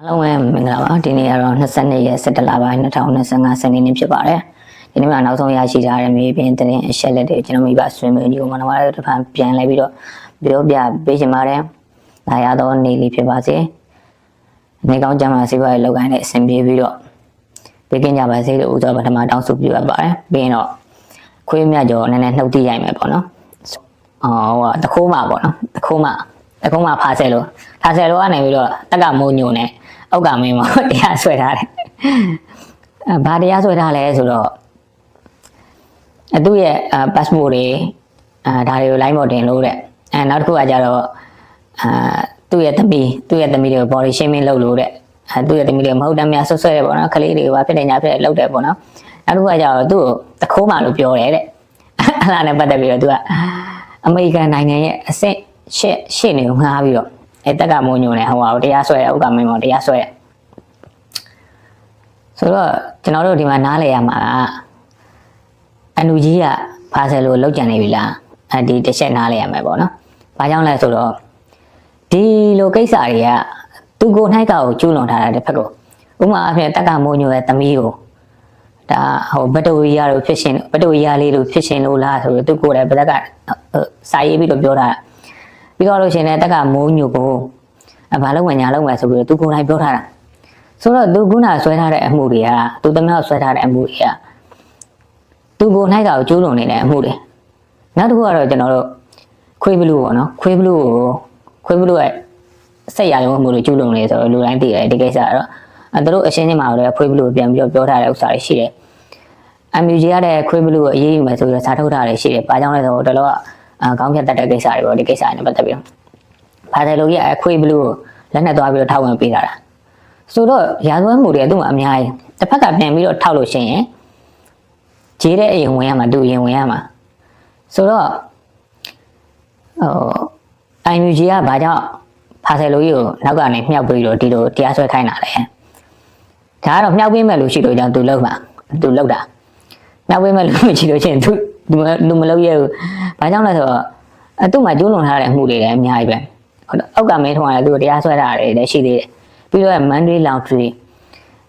အားလုံးပဲမင်္ဂလာပါဒီနေ့ကတော့22ရက်17လပိုင်း2025စနေနေ့ဖြစ်ပါတယ်ဒီနေ့မှာနောက်ဆုံးရရှိထားတဲ့မြေပြင်သတင်းအချက်လက်တွေကျွန်တော်မိဘဆွေးနွေးညီကိုမနမရတဲ့တစ်ဖန်ပြန်လဲပြီးတော့ပြောပြပေးချင်ပါတယ်ဒါရတော့နေ့လေးဖြစ်ပါစေနေကောင်းကြမှာစေပါရဲ့လောက်ကိုင်းနဲ့အဆင်ပြေပြီးတော့ပေးကင်းကြပါစေလို့ဥသောပထမတောင်းဆိုပြုအပ်ပါတယ်ပြီးရင်တော့ခွေးမြတ်ကျော်နည်းနည်းနှုတ်တိရိုက်မယ်ပေါ့နော်အော်ဟိုတခိုးမှပေါ့နော်တခိုးမှတခိုးမှဖားဆဲလို့ဖားဆဲလို့ကနေပြီးတော့တက်ကမိုးညိုနဲ့ အောက်ကမင်းမတရားဆွဲထားတယ်အဲဘာတရားဆွဲထားလဲဆိုတော့အသူ့ရဲ့ passport တွေအဲဒါတွေကို line ပေါ်တင်လို့တဲ့အဲနောက်တစ်ခုကကြတော့အာသူ့ရဲ့သမီးသူ့ရဲ့သမီးတွေကို body shaming လုပ်လို့တဲ့အဲသူ့ရဲ့သမီးတွေမဟုတ်တမ်းများဆွဆွဲတယ်ပေါ့နော်ကလေးတွေကဘာဖြစ်နေညာဖြစ်တယ်လုပ်တယ်ပေါ့နော်နောက်တစ်ခုကကြတော့သူ့ကိုတခိုးမှလို့ပြောတယ်တဲ့အဲ့ဒါနဲ့ပတ်သက်ပြီးတော့သူကအမေရိကန်နိုင်ငံရဲ့အဆင့်ရှေ့ရှေ့နေကိုငှားပြီးတော့ အဲတက်ကမိုးညိုနေဟိုဟာကိုတရားဆွဲတယ်ဥက္ကမင်းမောတရားဆွဲတယ်ဆိုတော့ကျွန်တော်တို့ဒီမှာနားလည်ရမှာကအန်လူကြီးကဖာဆယ်လိုလောက်ကြံနေပြီလားအဲဒီတစ်ချက်နားလည်ရမယ်ပေါ့နော်။ဘာကြောင့်လဲဆိုတော့ဒီလိုကိစ္စတွေကသူကိုယ်၌ကကိုကျူးလွန်ထားတာတစ်ဖက်ကိုဥပမာအဖြစ်တက်ကမိုးညိုရဲ့သမီးကိုဒါဟိုဘတ်တိုရီယာလိုဖြစ်ရှင်ဘတ်တိုရီယာလေးလိုဖြစ်ရှင်လို့လားဆိုတော့သူကိုယ်လည်းဘက်ကစာရေးပြီးတော့ပြောတာ ပြီးတော့လို့ရှိရင်လည်းတက်ကမိုးညိုကိုအဘာလုံးဝညာလုံးဝဆိုပြီးတော့သူကိုယ်တိုင်ပြောထားတာဆိုတော့သူခုနဆွဲထားတဲ့အမှုတွေကသူသမီးကိုဆွဲထားတဲ့အမှုတွေကသူကိုယ်၌ကကိုကျူးလွန်နေတဲ့အမှုတွေနောက်တစ်ခုကတော့ကျွန်တော်တို့ခွေးဘလူးပေါ့နော်ခွေးဘလူးကိုခွေးဘလူးရဲ့ဆက်ရလုံးမှုတွေကျူးလွန်နေဆိုတော့လူတိုင်းသိတယ်ဒီကိစ္စကတော့အဲသူတို့အရှင်းချင်းမှာလည်းခွေးဘလူးကိုပြန်ပြီးတော့ပြောထားတဲ့ဥစ္စာတွေရှိတယ် MUG ရတဲ့ခွေးဘလူးကိုအေးအေးမယ်ဆိုပြီးတော့စာထုတ်ထားတယ်ရှိတယ်။ဘာကြောင့်လဲဆိုတော့တော်တော်အ ကောင်းဖြတ်တတ်တဲ့ကိစ္စတွေပေါ့ဒီကိစ္စနဲ့ပတ်သက်ပြီးတော့။ဘာတယ်လို့ရခွေးဘလူးကိုလက်နဲ့သွားပြီးတော့ထောက်ဝင်ပေးတာလား။ဆိုတော့ရာဇဝတ်မှုတွေသူ့မှာအများကြီးတစ်ဖက်ကပြန်ပြီးတော့ထောက်လို့ရှိရင်ဂျေးတဲ့အရင်ဝင်ရမှာသူအရင်ဝင်ရမှာ။ဆိုတော့ဟို MUG ကဘာကြောင့်ဖာဆယ်လိုကြီးကိုနောက်ကနေမြှောက်ပြီးတော့ဒီလိုတရားစွဲခိုင်းတာလဲ။ဒါကတော့မြှောက်ပေးမဲ့လို့ရှိလို့ကြောင့်သူလောက်မှာသူလောက်တာ။နောက်ဝေးမဲ့လို့ကြည့်လို့ချင်းသူ သူမလုပ်ရဘူး။ဘာကြောင့်လဲဆိုတော့အတူမှကျိုးလွန်ထားတဲ့အမှုတွေလည်းအများကြီးပဲ။ဟုတ်အောက်ကမင်းထုံးကလည်းသူတရားစွဲတာတွေလည်းရှိသေးတယ်။ပြီးတော့မန်ဒေးလောင်ထရီ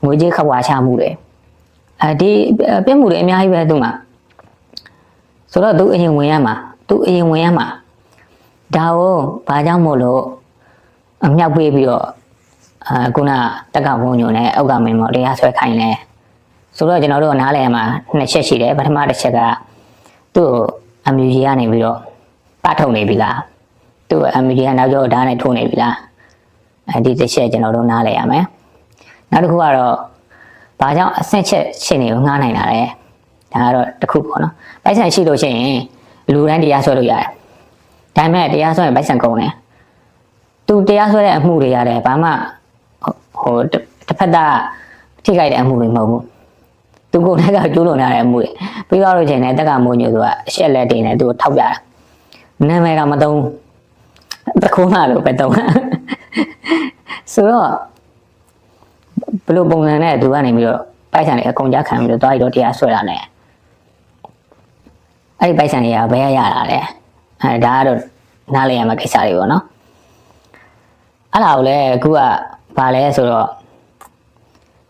ငွေကြေးခဝါချမှုတွေအဲဒီပြစ်မှုတွေအများကြီးပဲသူမှဆိုတော့သူအရင်ဝင်ရမှာသူအရင်ဝင်ရမှာဒါကိုဘာကြောင့်မို့လို့အမြောက်ပေးပြီးတော့အာခုနတက်ကဘုံညုံနဲ့အောက်ကမင်းမောတရားဆွဲခိုင်းလဲဆိုတော့ကျွန်တော်တို့နားလည်ရမှာနှစ်ချက်ရှိတယ်ပထမတစ်ချက်က သူ့ MUG ကနေပြီးတော့ပတ်ထုတ်နေပြီလားသူ့ MUG ကနောက်ကျောဓာတ်နဲ့ထိုးနေပြီလားအဲဒီတစ်ချက်ကျွန်တော်တို့နားလည်ရမယ်နောက်တစ်ခုကတော့ဘာကြောင့်အဆင့်ချက်ရှင်းနေကိုငှားနိုင်တာလဲဒါကတော့တစ်ခုပေါ့နော်ပိုက်ဆံရှိလို့ရှိရင်လူတိုင်းတရားဆွဲလို့ရတယ်ဒါပေမဲ့တရားဆွဲရင်ပိုက်ဆံကုန်တယ်သူတရားဆွဲတဲ့အမှုတွေရတယ်ဘာမှဟိုတစ်ဖက်သားထိခိုက်တဲ့အမှုတွေမဟုတ်ဘူး သူကိုယ်တိုင်ကကျိုးလွန်ထားတဲ့အမှုတွေပြီးတော့လို့ချင်းလည်းတက်ကမိုးညိုသူကအရှက်လက်တင်နေသူကိုထောက်ပြတာနာမည်ကမသုံးတခုံးလာလို့ပဲသုံးဆိုတော့ဘယ်လိုပုံစံနဲ့သူကနေပြီးတော့ပိုက်ဆံတွေအကုန်ကြခံပြီးတော့တွားပြီးတော့တရားဆွဲတာနဲ့အဲ့ဒီပိုက်ဆံတွေကဘယ်ရရတာလဲအဲဒါကတော့နားလည်ရမယ့်ကိစ္စတွေပေါ့နော်အဲ့ဒါကိုလည်းအခုကဘာလဲဆိုတော့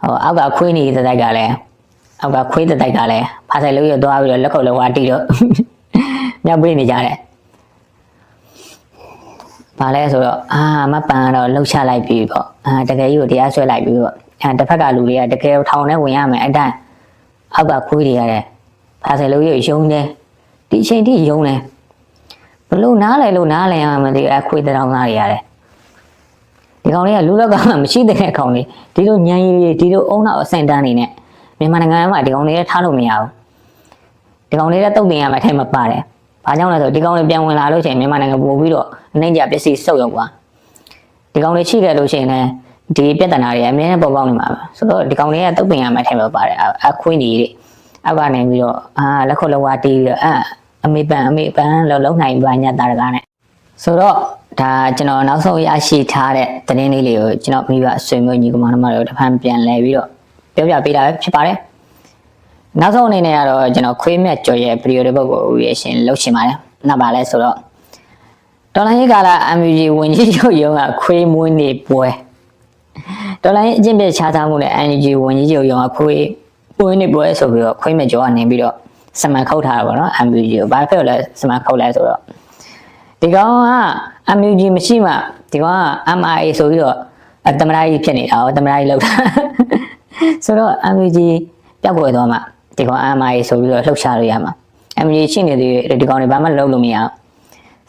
ဟိုအောက်ကခွေးနေတဲ့တိုက်ကလည်း အောက်ကခွေးတဲ့တိုက်ကလည်းဖာဆိုင်လို့ရသွားပြီးတော့လက်ခုပ်လက်ဝါးတီးတော့မြောက်ပေးနေကြတယ်။ဘာလဲဆိုတော့အာမပန်ကတော့လှုပ်ချလိုက်ပြီပေါ့။အာတကယ်ကြီးကိုတရားဆွဲလိုက်ပြီပေါ့။အဲတစ်ဖက်ကလူတွေကတကယ်ထောင်ထဲဝင်ရမယ်အတိုင်းအောက်ကခွေးတွေရတယ်။ဖာဆိုင်လို့ရယုံတယ်။ဒီအချိန်ထိယုံတယ်။ဘလို့နားလဲလို့နားလဲရမှမသိအခွေးတောင်သားတွေရတယ်။ဒီကောင်လေးကလူလောက်ကမှမရှိတဲ့ကောင်လေးဒီလိုညံရီဒီလိုအုံနောက်အစင်တန်းနေနဲ့ မြန်မာနိုင်ငံမှာဒီကောင်လေးထားလို့မရဘူးဒီကောင်လေးလည်းတုတ်တင်ရမှာအထက်မှာပါတယ်ဘာကြောင့်လဲဆိုဒီကောင်လေးပြန်ဝင်လာလို့ရှိရင်မြန်မာနိုင်ငံပို့ပြီးတော့အနှိမ့်ကြပစ္စည်းစုပ်ရောက်သွားဒီကောင်လေးချိခဲ့လို့ရှိရင်လည်းဒီပြဿနာတွေအများနဲ့ပေါ်ပေါက်နေမှာပဲဆိုတော့ဒီကောင်လေးကတုတ်တင်ရမှာအထက်မှာပါတယ်အခွင်းကြီးတွေအောက်ကနေပြီးတော့အာလက်ခုပ်လက်ဝါးတီးပြီးတော့အအမေပန်အမေပန်လောက်လုံနိုင်ပါညတာတကားနဲ့ဆိုတော့ဒါကျွန်တော်နောက်ဆုံးရရှိထားတဲ့သတင်းလေးတွေကိုကျွန်တော်မိဘဆွေမျိုးညီကောင်မတို့တစ်ဖန်ပြန်လဲပြီးတော့ ပြောပြပေးတာပဲဖြစ်ပါတယ်နောက်ဆုံးအနေနဲ့ကတော့ကျွန်တော်ခွေးမြတ်ကျော်ရဲ့ဗီဒီယိုတစ်ပုဒ်ကိုရရှင်လုပ်ချင်ပါတယ်နောက်ပါလဲဆိုတော့ဒေါ်လာရေးကာလာ MUG ဝင်ကြီးချုပ်ရုံးကခွေးမွေးနေပွဲတော်လိုင်းအကျင့်ပြခြားသားမှုနဲ့ NUG ဝန်ကြီးချုပ်ရောခွေးပွင့်နေပွဲဆိုပြီးတော့ခွေးမဲ့ကြောကနေပြီးတော့စမန်ခုတ်ထားတာပေါ့နော် MUG ကိုဘာဖြစ်လို့လဲစမန်ခုတ်လဲဆိုတော့ဒီကောင်က MUG မရှိမှဒီကောင်က MIA ဆိုပြီးတော့အတမရာကြီးဖြစ်နေတာဟောတမရာကြီးလောက်တာ ဆိုတော့ MUG ပြောက်ွယ်သွားမှဒီကောင် MIA ဆိုပြီးတော့လှုပ်ရှားလို့ရမှာ MUG ရှိနေသေးတယ်ဒီကောင်တွေဘာမှလုပ်လို့မရအောင်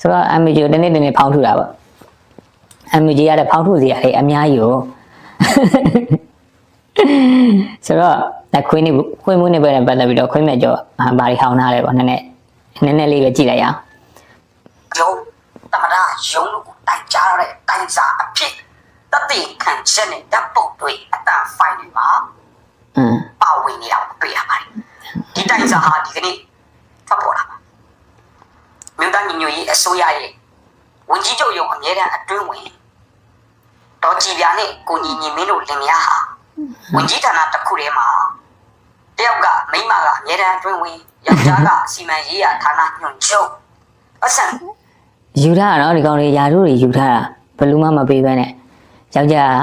ဆိုတော့ MUG ကိုတနေ့တနေ့ဖောင်းထူတာပေါ့ MUG ရတဲ့ဖောင်းထုစီရတယ်အများကြီးကိုဆိုတော့လက်ခွေးနေခွေးမှုနေပဲနဲ့ပတ်သက်ပြီးတော့ခွေးမဲ့ကြောဘာတွေဟောင်းထားလဲပေါ့နည်းနည်းနည်းနည်းလေးပဲကြည့်လိုက်ရအောင်ရုံတမရရုံလို့တိုင်ကြားရတဲ့တိုင်စာအဖြစ် တတိခံချက်နဲ့ဓာတ်ပုံတွေအတန်ဖိုင်တွေမှာอืมပါဝင်နေတာကိုတွေ့ရပါတယ်ဒီတိုင်စာဟာဒီကနေ့ထွက်ပေါ်လာပါမြို့သားညီညွတ်ရေးအစိုးရရဲ့ဝန်ကြီးချုပ်ရုံအမြဲတမ်းအတွင်းဝင်တော်ကြည်ပြာနဲ့ကိုညီညီမင်းတို့လင်မယားဟာဝန်ကြီးဌာနတစ်ခုထဲမှာတယောက်ကမိန်းမကအမြဲတမ်းအတွင်းဝင်ယောက်ျားကစီမံရေးရာဌာနညွှန်ချုပ်အဆန်ယူထားတာနော်ဒီကောင်တွေယာတို့တွေယူထားတာဘယ်လူမှမပေးဘဲနဲ့ ယောက်ျား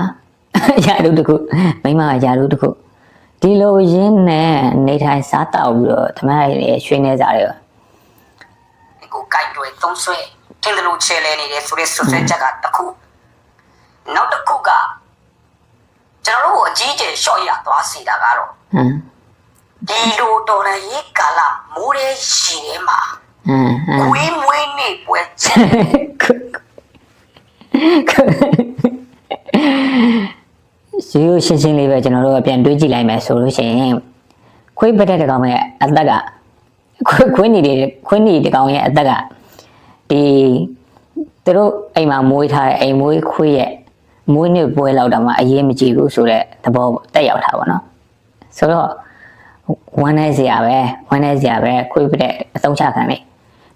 ယာတို့တစ်ခုမိန်းမကယာတို့တစ်ခုဒီလိုရင်းနဲ့နေထိုင်စားတောက်ပြီးတော့ဓမ္မရဲ့ရွှေနေစားတွေကိုကိုက်တွေသုံးဆွဲထင်းတယ်လို့ချဲလဲနေတယ်ဆိုတဲ့ဆွဆွဲချက်ကတစ်ခုနောက်တစ်ခုကကျွန်တော်တို့ကိုအကြီးကျယ်ရှော့ရသွားစေတာကတော့ဟမ်ဒီလိုတော်ရရေးကာလမိုးရဲရှိထဲမှာဟမ်ဟမ်ခွေးမွေးနေပွဲချက် ရိုးရိုးရှင်းရှင်းလေးပဲကျွန်တော်တို့ကပြန်တွေးကြည့်လိုက်မယ်ဆိုလို့ရှိရင်ခွေးပတ်တဲ့တစ်ကောင်ရဲ့အသက်ကခွေးခွေးနေတယ်ခွေးနေတစ်ကောင်ရဲ့အသက်ကဒီသူတို့အိမ်မှာမွေးထားတဲ့အိမ်မွေးခွေးရဲ့မွေးနေ့ပွဲလောက်တော့မှအရေးမကြည့်ဘူးဆိုတော့သဘောတက်ရောက်တာပေါ့နော်ဆိုတော့ဝမ်းနေစရာပဲဝမ်းနေစရာပဲခွေးပတ်တဲ့အသုံးချခံနေ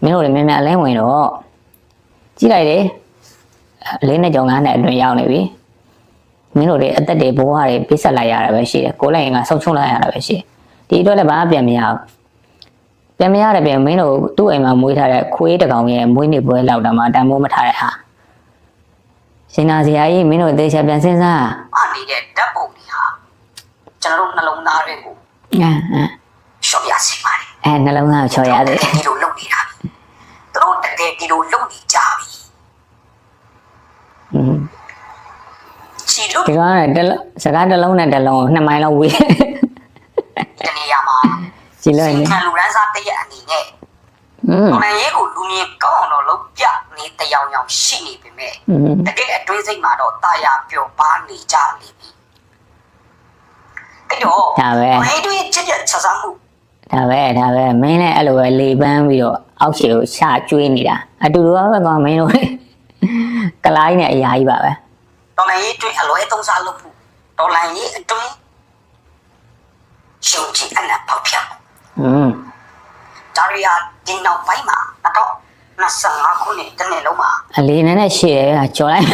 မင်းတို့လည်းမြန်မြန်အလဲဝင်တော့ကြည့်လိုက်တယ်လေးနဲ့ကြောင်ငါးနဲ့အတွင်ရောက်နေပြီ မင်းတို့တွေအသက်တွေဘဝတွေပြစ်ဆက်လိုက်ရတာပဲရှိတယ်ကိုယ်လည်းငါဆုံးချုံလိုက်ရတာပဲရှိတယ်ဒီအတွက်လည်းဘာမှပြန်မရဘူးပြန်မရတယ်ပြန်မင်းတို့သူ့အိမ်မှာမွေးထားတဲ့ခွေးတစ်ကောင်ရဲ့မွေးနေ့ပွဲလောက်တော့မှတန်မိုးမထားတဲ့ဟာရှင်နာစရာကြီးမင်းတို့သေချာပြန်စဉ်းစားအနေတဲ့ဓာတ်ပုံတွေဟာကျွန်တော်တို့နှလုံးသားတွေကိုအင်းအင်းရှော့ရစေပါတယ်အဲနှလုံးသားကိုချော်ရသေးတယ်ဒီလိုလုပ်နေတာသူတို့တကယ်ဒီလိုလုပ်နေကြပြီอืมချီလို့ ဒီကောင်ကတလစကားတစ်လုံးနဲ့တစ်လုံးကိုနှစ်မိုင်လောက်ဝေးတနေရာမှာကြည့်လိုက်လေခံလူရန်စားတရက်အနေနဲ့อืมမန်ရေးကိုလူမြင်ကောင်းအောင်တော့လုပ်ပြနေတယောင်ယောင်ရှိနေပေမဲ့တကယ်အတွင်းစိတ်မှာတော့တာယာပျော်ပါနေကြနေပြီအဲ့တော့ဒါပဲမင်းတို့ရဲ့ချစ်တဲ့ဆက်ဆံမှုဒါပဲဒါပဲမင်းလည်းအဲ့လိုပဲလေပန်းပြီးတော့အောက်ခြေကိုရှာကျွေးနေတာအတူတူပဲကောင်မင်းတို့ကလိုင်းနဲ့အရာကြီးပါပဲ တော်လန်ရေးအတွင်းအလွဲသုံးစားလုပ်မှုတော်လန်ရေးအတွင်းရှုံချီအနက်ပေါက်ဖြတ်မှုอืมဒါရီယာဒီနောက်ပိုင်းမှာတော့25ခုနှစ်တစ်နှစ်လုံးမှာအလေးနဲ့နဲ့ရှေ့တယ်ကြော်လိုက်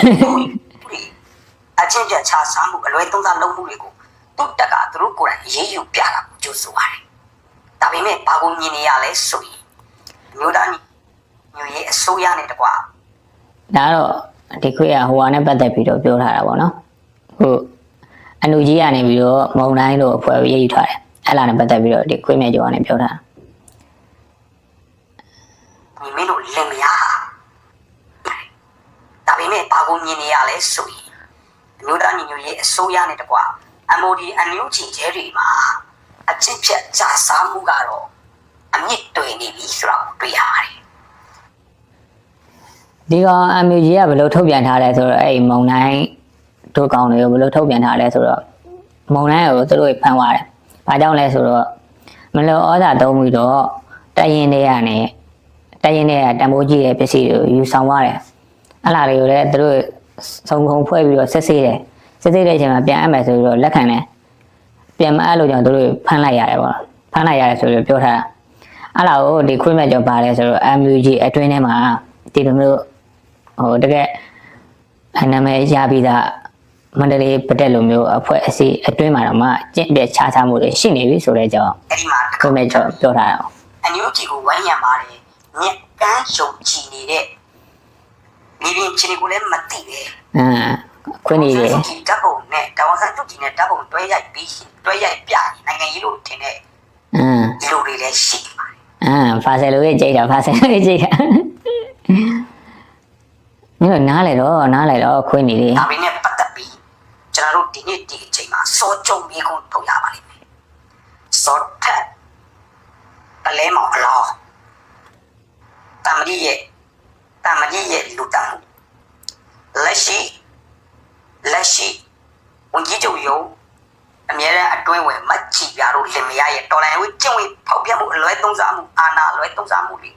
အချင်းပြချစားမှုအလွဲသုံးစားလုပ်မှုတွေကိုသူ့တက်ကသူတို့ကိုယ်တိုင်အရေးယူပြတာကိုကြိုးဆိုပါတယ်။ဒါပေမဲ့ဘာကိုမြင်နေရလဲဆိုရင်အမျိုးသားညီညွတ်ရေးအစိုးရနဲ့တကွာဒါတော့ ဒီခွေးကဟိုဟာနဲ့ပတ်သက်ပြီးတော့ပြောထားတာပေါ့နော်ဟိုအနုကြီးကနေပြီးတော့မုံတိုင်းလို့အဖွဲ့ရေးယူထားတယ်အဲ့လာနဲ့ပတ်သက်ပြီးတော့ဒီခွေးမြကျော်ကနေပြောထားတာညီမင်းတို့လင်မယားဟာဒါပေမဲ့ဘာကိုမြင်နေရလဲဆိုရင်အမျိုးသားညီညွတ်ရေးအစိုးရနဲ့တကွာ MOD အန်ယူဂျီကျဲတွေမှာအချစ်ဖြတ်ချစားမှုကတော့အမြင့်တွင်နေပြီဆိုတော့တွေ့ရပါတယ် ဒီကောင်အမြကြီးကဘယ်လိုထုတ်ပြန်ထားလဲဆိုတော့အဲ့ဒီမုံတိုင်းတို့ကောင်တွေကိုဘယ်လိုထုတ်ပြန်ထားလဲဆိုတော့မုံတိုင်းကိုသူတို့ဖမ်းသွားတယ်ဘာကြောင့်လဲဆိုတော့မလောဩဇာသုံးပြီးတော့တရင်တွေကနေတရင်တွေကတံမိုးကြီးရဲ့ပစ္စည်းတွေကိုယူဆောင်သွားတယ်အဲ့လာတွေကိုလည်းသူတို့စုံခုံဖွဲ့ပြီးတော့ဆက်ဆေးတယ်ဆက်ဆေးတဲ့အချိန်မှာပြန်အပ်မယ်ဆိုပြီးတော့လက်ခံတယ်ပြန်မအပ်လို့ကြောင့်သူတို့ဖမ်းလိုက်ရတယ်ပေါ့ဖမ်းလိုက်ရတယ်ဆိုပြီးပြောထားတာအဲ့လာကိုဒီခွေးမဲ့ကြောပါလဲဆိုတော့ MUG အတွင်းထဲမှာဒီလိုမျိုး ဟိုတကယ်အနာမည်ရပြီးသားမန္တလေးပတက်လိုမျိုးအဖွဲ့အစည်းအတွင်းမှာတော့မှကျင့်တဲ့ခြားခြားမှုတွေရှိနေပြီဆိုတဲ့ကြောင့်အဲ့ဒီမှာတစ်ခါကိုမဲ့ကျော်ပြောထားတာပေါ့အန်ယူဂျီကိုဝိုင်းရံပါတယ်မြက်ကန်းယုံကြည်နေတဲ့မြေပြင်ချင်းကိုလည်းမသိပဲအာခွင့်နေတယ်ဒီဓာတ်ပုံနဲ့ဒေါ်ဆန်းတုတ်ကြီးနဲ့ဓာတ်ပုံတွဲရိုက်ပြီးတွဲရိုက်ပြနိုင်ငံရေးလို့ထင်တဲ့အာဒီလိုတွေလည်းရှိပါတယ်အာဖာဆယ်လိုရဲ့ကြိတ်တာဖာဆယ်လိုရဲ့ကြိတ်တာ မင်းတို့နားလေတော့နားလေတော့ခွင့်နေတယ်ဒါပေမဲ့ပတ်သက်ပြီးကျွန်တော်တို့ဒီနေ့ဒီအချိန်မှာစောကြုံပြီးကုန်ထုတ်ရပါလိမ့်မယ်စောထက်ပလဲမောင်အလောတမရီရဲ့တမရီရဲ့လူတန်းမှုလက်ရှိလက်ရှိဝန်ကြီးချုပ်ရုံးအမြဲတမ်းအတွင်းဝင်မတ်ချီပြတို့လင်မယားရဲ့တော်လိုင်းဝေးကျင့်ဝေးဖောက်ပြမှုအလွဲသုံးစားမှုအာဏာအလွဲသုံးစားမှုတွေကိုအ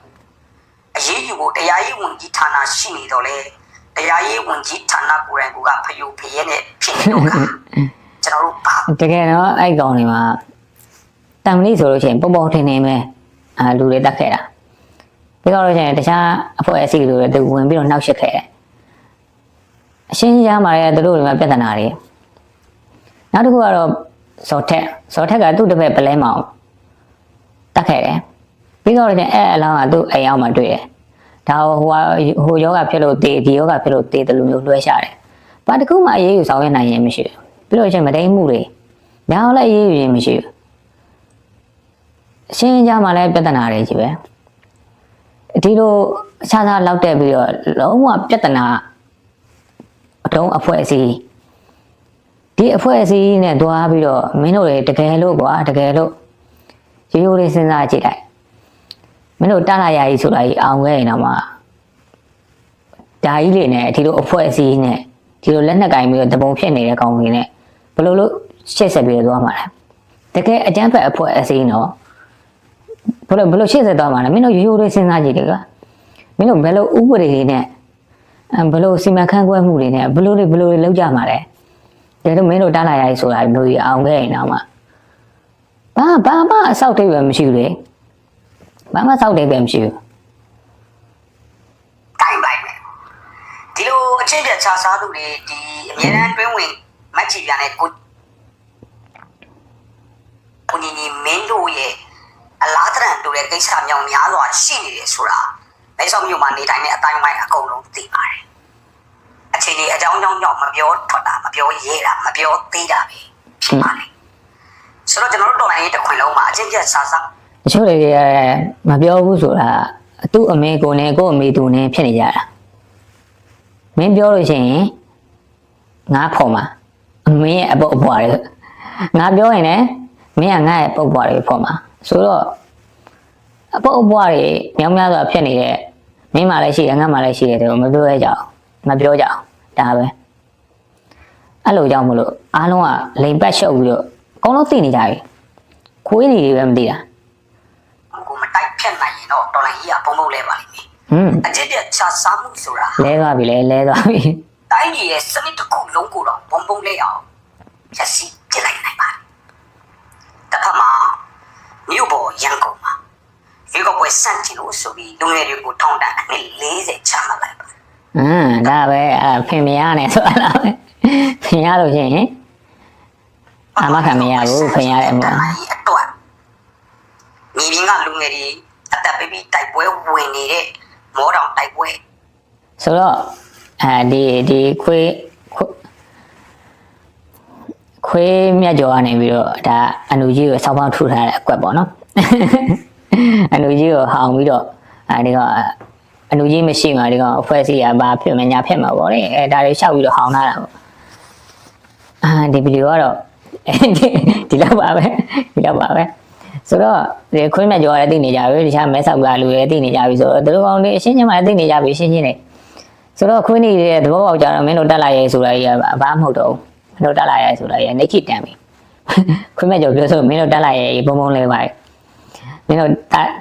ရေးယူဖို့တရားရေးဝန်ကြီးဌာနရှိနေတော့လေတရားရေးဝန်ကြီးဌာနကိုယ်တိုင်ကဖယိုဖရဲနဲ့ဖြစ်နေတော့ကကျွန်တော်တို့ပါတကယ်တော့အဲ့ကောင်တွေမှာတမ်မလိဆိုလို့ရှိရင်ပုံပုံထင်ထင်ပဲအာလူတွေတက်ခဲ့တာပြီးတော့လို့ရှိရင်တခြားအဖွဲ့အစည်းတွေလည်းသူဝင်ပြီးတော့နှောက်ရှက်ခဲ့တယ်အရှင်းကြီးရမှာလည်းသူတို့တွေမှာပြဿနာတွေနောက်တစ်ခုကတော့ဇော်ထက်ဇော်ထက်ကသူ့တစ်ဖက်ပလဲမအောင်တက်ခဲ့တယ် ပြီးတော့လို့ရှိရင်အဲ့အလောင်းကသူ့အိမ်အောင်မှာတွေ့တယ်ဒါဟိုဟိုဟိုယောဂဖြစ်လို့တေးဒီယောဂဖြစ်လို့တေးတယ်လို့မျိုးလွှဲရှာတယ်ဘာတစ်ခုမှအရေးယူဆောင်ရနိုင်ရင်မရှိဘူးပြီးတော့ချင်းမတိန်မှုတွေညာလည်းအရေးယူရင်မရှိဘူးအရှင်းကြမှာလည်းပြဿနာတွေကြီးပဲဒီလိုအခြားခြားလောက်တက်ပြီးတော့လုံးဝပြဿနာအတုံးအဖွဲ့အစည်းဒီအဖွဲ့အစည်းနဲ့တွားပြီးတော့မင်းတို့တွေတကယ်လို့ကွာတကယ်လို့ရိုးရိုးလေးစဉ်းစားကြည့်လိုက် မင်းတို့တားလာရည်ဆိုတာကြီးအောင်ခဲ့ရင်တော့မှဒါကြီးလေးနဲ့ဒီလိုအဖွဲ့အစည်းနဲ့ဒီလိုလက်နက်ကင်ပြီးတော့တပုံဖြစ်နေတဲ့ကောင်တွေနဲ့ဘယ်လိုလုပ်ရှက်ဆက်ပြီးတော့သွားမှာလဲတကယ်အကျန်းဖက်အဖွဲ့အစည်းနော်ဘယ်လိုဘယ်လိုရှက်ဆက်သွားမှာလဲမင်းတို့ရိုးရိုးလေးစဉ်းစားကြည့်တယ်ကွာမင်းတို့ဘယ်လိုဥပဒေတွေနဲ့အဲဘယ်လိုစီမံခန့်ခွဲမှုတွေနဲ့ဘယ်လိုတွေဘယ်လိုတွေလုပ်ကြမှာလဲဒါတော့မင်းတို့တားလာရည်ဆိုတာမျိုးကြီးအောင်ခဲ့ရင်တော့မှဘာဘာမှအဆောက်တိတ်ပဲမရှိဘူးလေ ဘာမှစောက်တိတ်ပဲမရှိဘူးတိုင်ပိုင်မယ်ဒီလိုအချင်းပြခြားစားသူတွေဒီအမြဲတမ်းတွင်းဝင်မတ်ချီပြန်တဲ့ကိုကိုညီညီမင်းတို့ရဲ့အလားတရန်တို့ရဲ့ကိစ္စမြောင်များစွာရှိနေတယ်ဆိုတာမဲဆောက်မြို့မှာနေတိုင်းနဲ့အတိုင်းပိုင်းအကုန်လုံးသိပါတယ်အချိန်ကြီးအကြောင်းကြောင့်ကြောင့်မပြောထွက်တာမပြောရဲတာမပြောသေးတာပဲဖြစ်ပါလေဆိုတော့ကျွန်တော်တို့တော်လိုင်းရေးတစ်ခွင်လုံးမှာအချင်းပြခြားစား တချို့တွေကမပြောဘူးဆိုတာသူ့အမေကိုနဲ့ကို့အမေသူနဲ့ဖြစ်နေကြတာမင်းပြောလို့ရှိရင်ငါဖော်မှာအမင်းရဲ့အပုပ်အပွားတွေငါပြောရင်လည်းမင်းကငါ့ရဲ့ပုပ်ပွားတွေဖော်မှာဆိုတော့အပုပ်အပွားတွေမြောင်းများစွာဖြစ်နေတဲ့မင်းမှလည်းရှိတယ်ငါမှလည်းရှိတယ်တဲ့မပြောရကြအောင်မပြောကြအောင်ဒါပဲအဲ့လိုကြောင့်မလို့အားလုံးကလိန်ပတ်ရှုပ်ပြီးတော့အကုန်လုံးသိနေကြပြီခွေးနေတွေပဲမသိတာကိုမတိုက် ဖြတ်နိုင်ရင်တော့တော်လိုင်းကြီးကပုံပုံလဲပါလိမ့်မယ်ဟွန်းအချင်းပြခြားစားမှုဆိုတာလဲသွားပြီလေလဲသွားပြီတိုင်းပြည်ရဲ့စနစ်တစ်ခုလုံးကိုတော့ဘုံဘုံလေးအောင်ရစီပြစ်လိုက်နိုင်ပါတယ်။တစ်ဖက်မှာမြို့ပေါ်ရန်ကုန်မှာရေကောက်ပွဲစန့်ကျင်လို့ဆိုပြီးလူငယ်တွေကိုထောင်တန်းအနည်း40ချမှတ်လိုက်ပါတယ်ဟမ်ဒါပဲအဲ့ဖင်မရနဲ့ဆိုတာလားပဲဖင်ရလို့ရှိရင်။အာမခံမရဘူးခင်ဗျားရဲ့အမှုဒီအတွက်မြေပြင်ကလူငယ်တွေအသက် ပေးပြီးတိုက်ပွဲဝင်နေတဲ့မောတောင်တိုက်ပွဲဆိုတော့အဲဒီဒီခွေးခွေးခွေးမြတ်ကျော်ကနေပြီးတော့ဒါအနူကြီးကိုစောင်းပေါင်းထူထားတဲ့အကွက်ပေါ့နော်အနူကြီးကိုဟောင်ပြီးတော့အဲဒီကအနူကြီးမရှိမှဒီကောင်အဖွဲ့အစည်းကဘာဖြစ်မညာဖြစ်မှာပေါ့လေအဲဒါတွေရှောက်ပြီးတော့ဟောင်ထားတာပေါ့အာဒီဗီဒီယိုကတော့ဒီလောက်ပါပဲဒီလောက်ပါပဲ ဆိုတော့ဒီခွေးမြတ်ကျော်ကလည်းသိနေကြပြီတခြားမဲဆောက်ကလူတွေလည်းသိနေကြပြီဆိုတော့သူတို့ကောင်တွေအရှင်းချင်းမှလည်းသိနေကြပြီရှင်းချင်းနေဆိုတော့ခွင်းနေရဲ့သဘောပေါက်ကြတော့မင်းတို့တက်လာရဲဆိုတာကြီးကဘာမှမဟုတ်တော့ဘူးမင်းတို့တက်လာရဲဆိုတာကြီးကနေခိတန်ပြီခွင်းမဲ့ကြော်ပြောဆိုမင်းတို့တက်လာရဲဘုံဘုံလေးပါမင်းတို့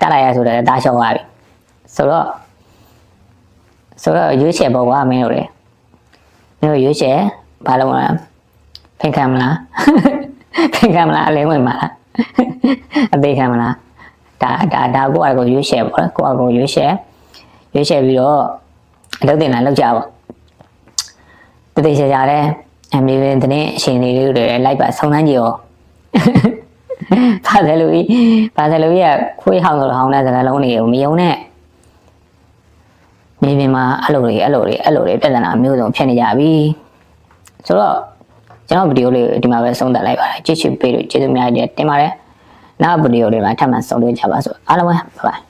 တက်လာရဲဆိုတာတားလျှော့သွားပြီဆိုတော့ဆိုတော့ရွေးချယ်ပေါ့ကွာမင်းတို့လေမင်းတို့ရွေးချယ်ဘာလို့မလဲဖင်ခံမလားဖင်ခံမလားအလင်းဝင်မလား အသေးခံမလားဒါဒါဒါကိုယ့်အကိုရွေးချယ်ပေါ့ကိုယ့်အကိုရွေးချယ်ရွေးချယ်ပြီးတော့အလုပ်တင်တာလုပ်ကြပါတတိချာချာလဲအမေပင်တင်းအရှင်လေးတွေလည်းလိုက်ပါဆုံနှမ်းကြည့်ရောဘာလဲလူကြီးဘာလဲလူကြီးကခွေးဟောင်းဆိုဟောင်းတဲ့စကားလုံးတွေကိုမယုံနဲ့မြေပြင်မှာအဲ့လိုတွေအဲ့လိုတွေအဲ့လိုတွေပြဿနာမျိုးစုံဖြစ်နေကြပြီဆိုတော့ ကျွန်တော်ဗီဒီယိုလေးဒီမှာပဲဆုံးသက်လိုက်ပါတယ်ကြည့်ချစ်ပေးလို့ကျေးဇူးများကြီးတင်ပါတယ်နောက်ဗီဒီယိုတွေမှာထပ်မံဆုံတွေ့ကြပါစို့အားလုံးပဲဘိုင်